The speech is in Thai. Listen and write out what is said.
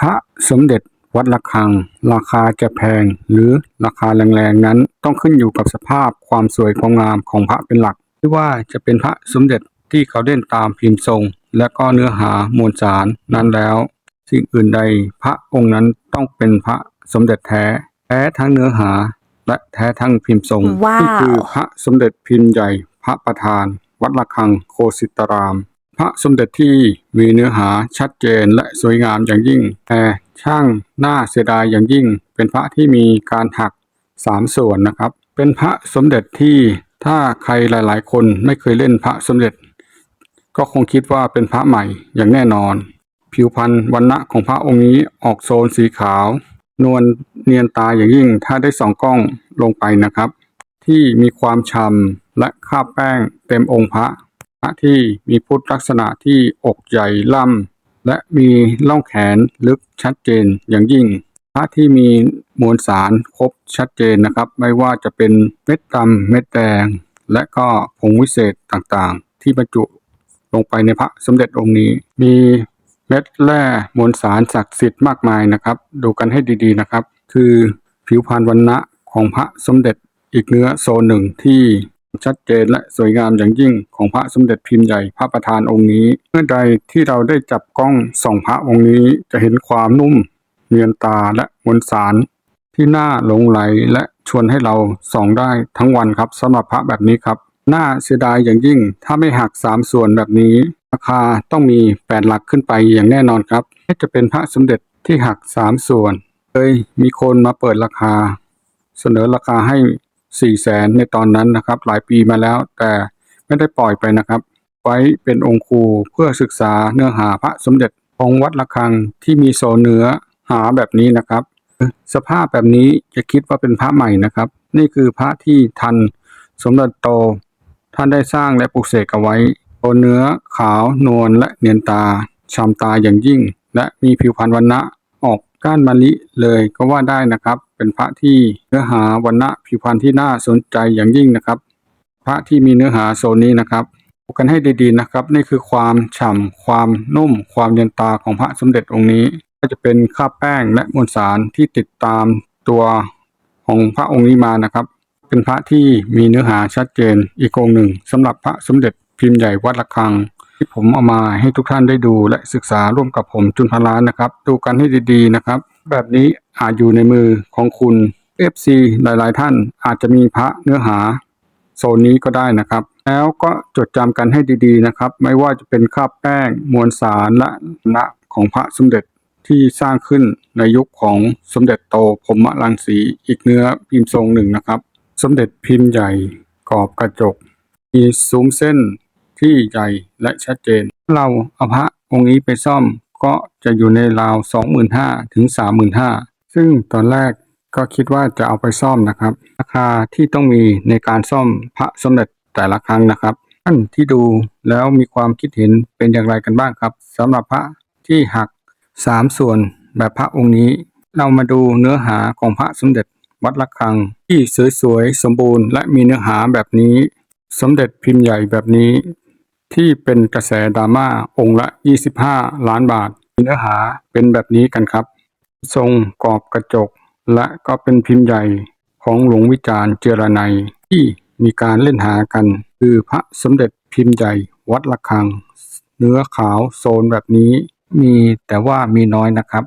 พระสมเด็จวัดระฆัง ราคาจะแพงหรือราคาแรงๆนั้น ต้องขึ้นอยู่กับสภาพความสวยความงามของพระเป็นหลักไม่ว่าจะเป็นพระสมเด็จที่เขาเล่นตามพิมพ์ทรง และก็เนื้อหามวลสารนั้นแล้ว สิ่งอื่นใดพระองค์นั้นต้องเป็นพระสมเด็จแท้แท้ทั้งเนื้อหา และแท้ทั้งพิมพ์ทรงว้าวนี่คือพระสมเด็จพิมพ์ใหญ่พระประธาน วัดระฆังโคสิตรามพ ระสมเด็จที่มีเนื้อหาชัดเจนและสวยงามอย่างยิ่ง แต่ช่างน่าเสียดายอย่างยิ่ง เป็นพระที่มีการหักสามส่วนนะครับ เป็นพระสมเด็จที่ถ้าใครหลาย ๆ คนไม่เคยเล่นพระสมเด็จ ก็คงคิดว่าเป็นพระใหม่อย่างแน่นอน ผิวพรรณวันณะของพระองค์นี้ออกโซนสีขาวนวลเนียนตาอย่างยิ่งถ้าได้ส่องกล้องลงไปนะครับ ที่มีความฉ่ำและคราบแป้งเต็มองค์พระ ที่มีพุทธลักษณะที่อกใหญ่ล่ำและมีล่องแขนลึกชัดเจนอย่างยิ่ง พระที่มีมวลสารครบชัดเจนนะครับ ไม่ว่าจะเป็นเม็ดดำเม็ดแดง และก็ผงวิเศษต่างๆ ที่บรรจุลงไปในพระสมเด็จองค์นี้ มีเม็ดแร่มวลสารศักดิ์สิทธิ์มากมายนะครับ ดูกันให้ดีๆนะครับ คือผิวพรรณวันณะของพระสมเด็จอีกเนื้อโซนหนึ่งที่ ชัดเจนและสวยงามอย่างยิ่งของพระสมเด็จพิมพ์ใหญ่พระประธานองค์นี้ เมื่อใดที่เราได้จับกล้องส่องพระองค์นี้จะเห็นความนุ่ม เนียนตาและมวลสารที่น่าหลงไหลและชวนให้เราส่องได้ทั้งวันครับสำหรับพระแบบนี้ครับ น่าเสียดายอย่างยิ่ง ถ้าไม่หักสามส่วนแบบนี้ ราคาต้องมีแปดหลักขึ้นไปอย่างแน่นอนครับไม่จะเป็นพระสมเด็จที่หักสามส่วน เคยมีคนมาเปิดราคา เสนอราคาให้ สี่แสนในตอนนั้นนะครับ หลายปีมาแล้วแต่ไม่ได้ปล่อยไปนะครับ ไว้เป็นองค์ครูเพื่อศึกษาเนื้อหาพระสมเด็จองค์วัดระฆังที่มีโซเนื้อหาแบบนี้นะครับ สภาพแบบนี้จะคิดว่าเป็นพระใหม่นะครับ นี่คือพระที่ทันสมเด็จโต ท่านได้สร้างและปลูกเสกเอาไว้โนเนื้อขาวนวลและเนียนตาชามตาอย่างยิ่ง และมีผิวพรรณวันณะออกก้านมะลิเลยก็ว่าได้นะครับ เป็นพระที่เนื้อหาวันณะผิวพรรณที่น่าสนใจอย่างยิ่งนะครับ พระที่มีเนื้อหาโซนนี้นะครับดูกันให้ดีๆนะครับ นี่คือความฉ่ำความนุ่ม ความเนียนตาของพระสมเด็จองค์นี้ ก็จะเป็นคราบแป้งและมวลสารที่ติดตามตัวของพระองค์นี้มานะครับ เป็นพระที่มีเนื้อหาชัดเจนอีกองหนึ่งสำหรับพระสมเด็จพิมพ์ใหญ่วัดระฆัง ที่ผมเอามาให้ทุกท่านได้ดูและศึกษาร่วมกับผมจุนพันล้านนะครับ ดูกันให้ดีๆนะครับ แบบนี้ อาจอยู่ในมือของคุณ FC หลายๆ ท่านอาจจะมีพระเนื้อหาโซนนี้ก็ได้นะครับ แล้วก็จดจำกันให้ดีๆนะครับ ไม่ว่าจะเป็นคราบแป้งมวลสารและณะของพระสมเด็จที่สร้างขึ้นในยุคของสมเด็จโตพรหมรังสีอีกเนื้อพิมพ์ทรงหนึ่งนะครับ สมเด็จพิมพ์ใหญ่กรอบกระจก มีซุ้มเส้นที่ใหญ่และชัดเจน เราเอาพระองค์นี้ไปซ่อมก็จะอยู่ในราว 25,000ถึง35,000 ซึ่งตอนแรกก็คิดว่าจะเอาไปซ่อมนะครับ ราคาที่ต้องมีในการซ่อมพระสมเด็จแต่ละครั้งนะครับท่านที่ดูแล้วมีความคิดเห็นเป็นอย่างไรกันบ้างครับสำหรับพระที่หักสามส่วนแบบพระองค์นี้ เรามาดูเนื้อหาของพระสมเด็จวัดระฆัง ที่สวยๆสมบูรณ์ และมีเนื้อหาแบบนี้ สมเด็จพิมพ์ใหญ่แบบนี้ ที่เป็นกระแสดราม่าองค์ละ 25 ล้านบาท เนื้อหาเป็นแบบนี้กันครับ ทรงกรอบกระจก และก็เป็นพิมพ์ใหญ่ของหลวงวิจารณ์เจรไนยที่มีการเล่นหากัน คือพระสมเด็จพิมพ์ใหญ่วัดระฆัง เนื้อขาวโซนแบบนี้มีแต่ว่ามีน้อยนะครับ